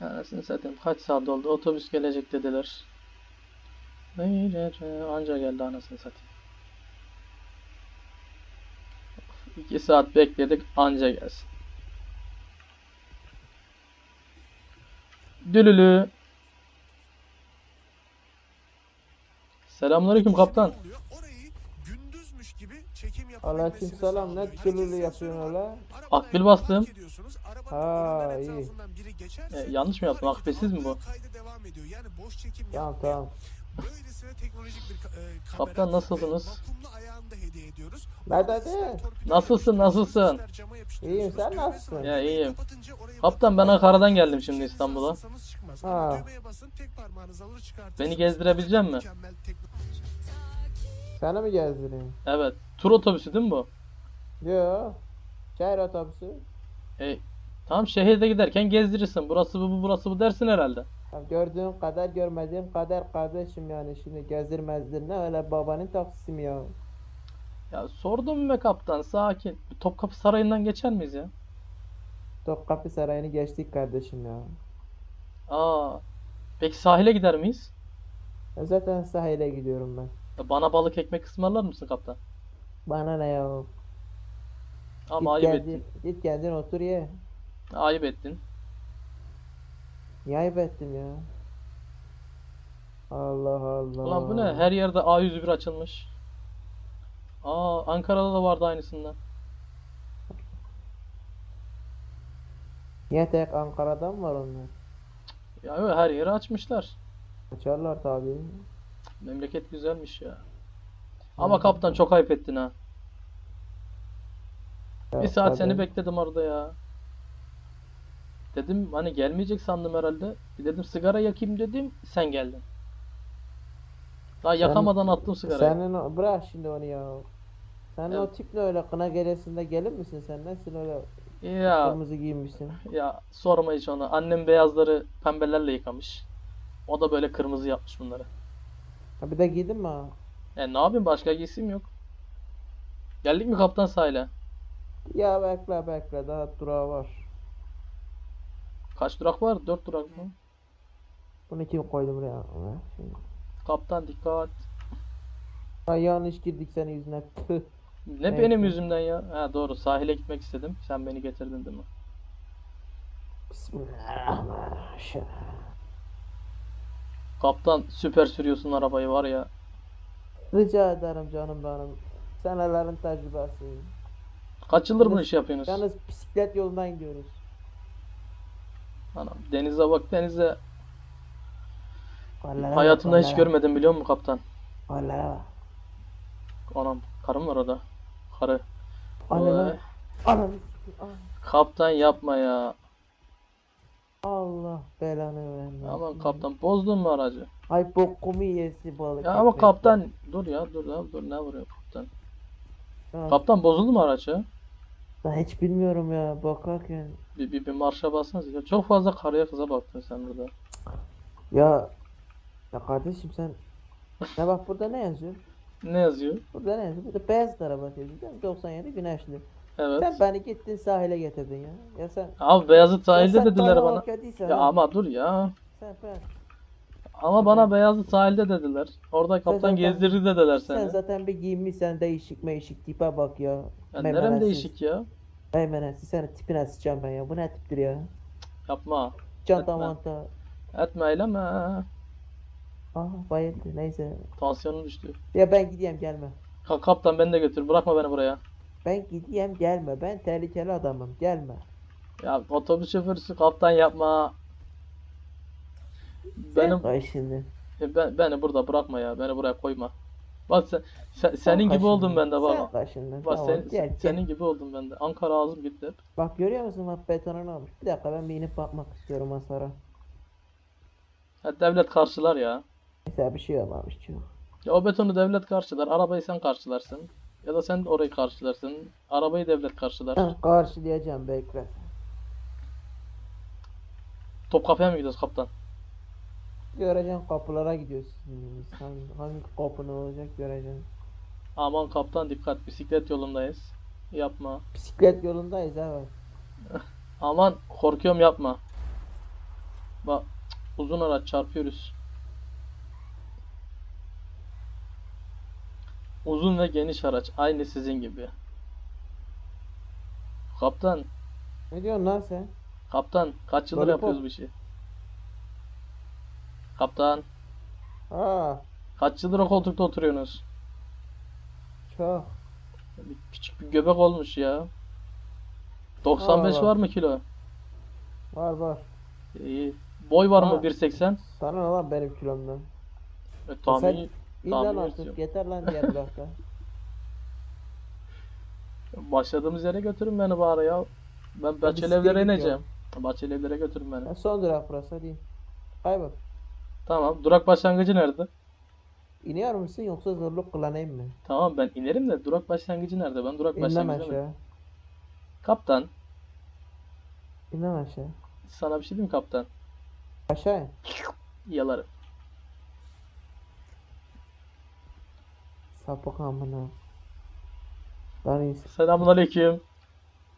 Anasını satayım. Kaç saat oldu? Otobüs gelecek dediler. Anca geldi anasını satayım. İki saat bekledik anca gelsin. Dülülü. Selamünaleyküm kaptan. Çekim Aleykümselam, ne türlü yapıyorsun öyle? Akbil bastım. Ha, iyi. E, yanlış mı yaptım? Akbilsiz mi bu? Kaydı devam ediyor. Yani boş çekim Tamam tamam. E. Kaptan, nasılsınız? Vakumlu ayağını da hediye ediyoruz. Ne dedi? Nasılsın, nasılsın? İyiyim, sen nasılsın? Ya iyiyim. Kaptan ben Ankara'dan geldim şimdi İstanbul'a. Ha. Beni gezdirebilecek misin? Seni mi gezdireyim? Evet. Tur otobüsü değil mi bu? Yo. Şehir otobüsü. E, tamam şehirde giderken gezdirirsin. Burası bu, bu, burası bu dersin herhalde. Ya gördüğün kadar görmediğin kadar kardeşim yani şimdi gezdirmezdin ne öyle babanın taksisi mi ya? Ya sordum be kaptan sakin. Topkapı Sarayı'ndan geçer miyiz ya? Topkapı Sarayı'nı geçtik kardeşim ya. Aa. Peki sahile gider miyiz? Ya zaten sahile gidiyorum ben. Bana balık ekmek ısmarlar mısın kaptan? Bana ne ya? Ama Git ayıp kendin, ettin. git kendin otur ye. Ayıp ettin. Niye ayıp ettim ya? Allah Allah. Ulan bu ne? Her yerde A101 açılmış. Aa Ankara'da da vardı aynısından. Niye tek Ankara'da mı var onlar? Ya her yeri açmışlar. Açarlar tabii. Memleket güzelmiş ya. Ama kaptan çok ayıp ettin ha. Ya Bir saat seni bekledim orada ya. Dedim hani gelmeyecek sandım herhalde. Bir dedim sigara yakayım dedim. Sen geldin. Daha yakamadan attım sigarayı. Senin o, bırak şimdi onu ya. Sen o Evet. tip ne öyle kına gecesinde gelir misin sen? Nasıl öyle Ya kırmızı giyinmişsin? ya sorma hiç onu. Annem beyazları pembelerle yıkamış. O da böyle kırmızı yapmış bunları. Ha bir de giydin mi ha? E ne yapayım başka giysim yok. Geldik mi kaptan sahile? Ya bekle bekle daha durağı var. Kaç durak var? Dört durak mı? Bunu kim koydu buraya? Ha, şimdi. Kaptan dikkat. Ha, yanlış girdik senin yüzüne. Tüh. Ne Neyse. benim yüzümden ya? Ha doğru sahile gitmek istedim. Sen beni getirdin değil mi? Bismillahirrahmanirrahim. Kaptan süper sürüyorsun arabayı var ya. Rica ederim canım benim. Senelerin tecrübesi. Kaç yıldır bu Yalnız- işi yapıyorsunuz? Yalnız bisiklet yolundan gidiyoruz. Anam denize bak denize. Bak, Hayatımda hiç görmedim biliyor musun kaptan? Gollere bak. Anam karım var orada. Karı. Ananı. Vay. Kaptan yapma ya. Allah belanı vermesin. Aman kaptan bozdun mu aracı? Ay bokumu yesi balık. Ya ama kaptan dur ya dur ya dur ne vuruyor kaptan? Ha, Kaptan bozuldu mu araç ya? Ben hiç bilmiyorum ya bakarken. Bir, bir, bir marşa bassanız ya. Çok fazla karıya kıza baktın sen burada. Ya ya kardeşim sen ne bak burada ne yazıyor? Ne yazıyor? Burada ne yazıyor? Burada beyaz araba yazıyor değil mi? 97 güneşli. Evet. Sen beni gittin sahile getirdin ya. Ya sen Abi Beyazıt ya sahilde sen dediler bana Ya ha. ama dur ya. Sen, ben, Ama bana Beyazıt sahilde dediler. Orada kaptan zaten- gezdirir dediler sen seni. zaten bir giyinmişsen değişik meşik tipe bak ya. Ya nerem değişik ya? Meymenesiz senin tipine sıçacağım ben ya. Bu ne tiptir ya? Yapma. Çanta manta. Etme eyleme. Ah bayıldı neyse. Tansiyonun düştü. Ya ben gideyim gelme. Ka- kaptan beni de götür. Bırakma beni buraya. Ben gideyim gelme. Ben tehlikeli adamım. Gelme. Ya otobüs şoförüsü kaptan yapma. Benim Ay şimdi. e, ben, beni burada bırakma ya. Beni buraya koyma. Bak sen, sen- senin gibi oldum ben de Sen bak. kaşındın. Bak Tamam, sen, gel, gel. senin gibi oldum ben de. Ankara ağzım gitti. Bak görüyor musun bak betonunu almış. Bir dakika ben bir inip bakmak istiyorum hasara. Ya devlet karşılar ya. Mesela bir şey olmamış çok. Ya o betonu devlet karşılar. Arabayı sen karşılarsın. Ya da sen orayı karşılarsın. Arabayı devlet karşılar. Karşılayacağım bekle. Topkapı'ya mı gidiyoruz kaptan? Göreceksin kapılara gidiyoruz. Hangi, hangi kapı ne olacak göreceksin. Aman kaptan dikkat. Bisiklet yolundayız. Yapma. Bisiklet yolundayız evet. Aman korkuyorum yapma. Bak uzun araç çarpıyoruz. Uzun ve geniş araç aynı sizin gibi. Kaptan, Ne diyorsun lan sen? kaptan kaç yıldır Lollipop. yapıyoruz bu işi? Kaptan, Aa kaç yıldır o koltukta oturuyorsunuz? çok. Bir küçük bir göbek olmuş ya. 95 Allah. var mı kilo? Var var. İyi. Boy var mı Ha. 1.80? Sana ne lan benim kilomdan? E, tahmin İn Tahmin lan artık yeter lan diğer blokta. başladığımız yere götürün beni bari ya. Ben Bahçeli siktir git ineceğim. Bahçeli evlere götürün beni. Ya son durak burası hadi. in. Kaybol. Tamam. Durak başlangıcı nerede? İniyor musun yoksa zorluk kullanayım mı? Tamam ben inerim de durak başlangıcı nerede? Ben durak İn lan başlangıcı aşağı. Kaptan, İn lan aşağı. sana bir şey diyeyim mi kaptan? Aşağı in. Yalarım. Sapık amına. Lan iyisin. Selamun aleyküm.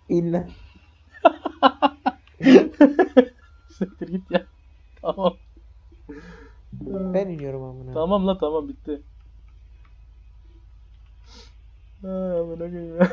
İn lan. Siktir git ya. Tamam. Ben iniyorum amına. Tamam la tamam bitti. Ha, amına koyayım ya.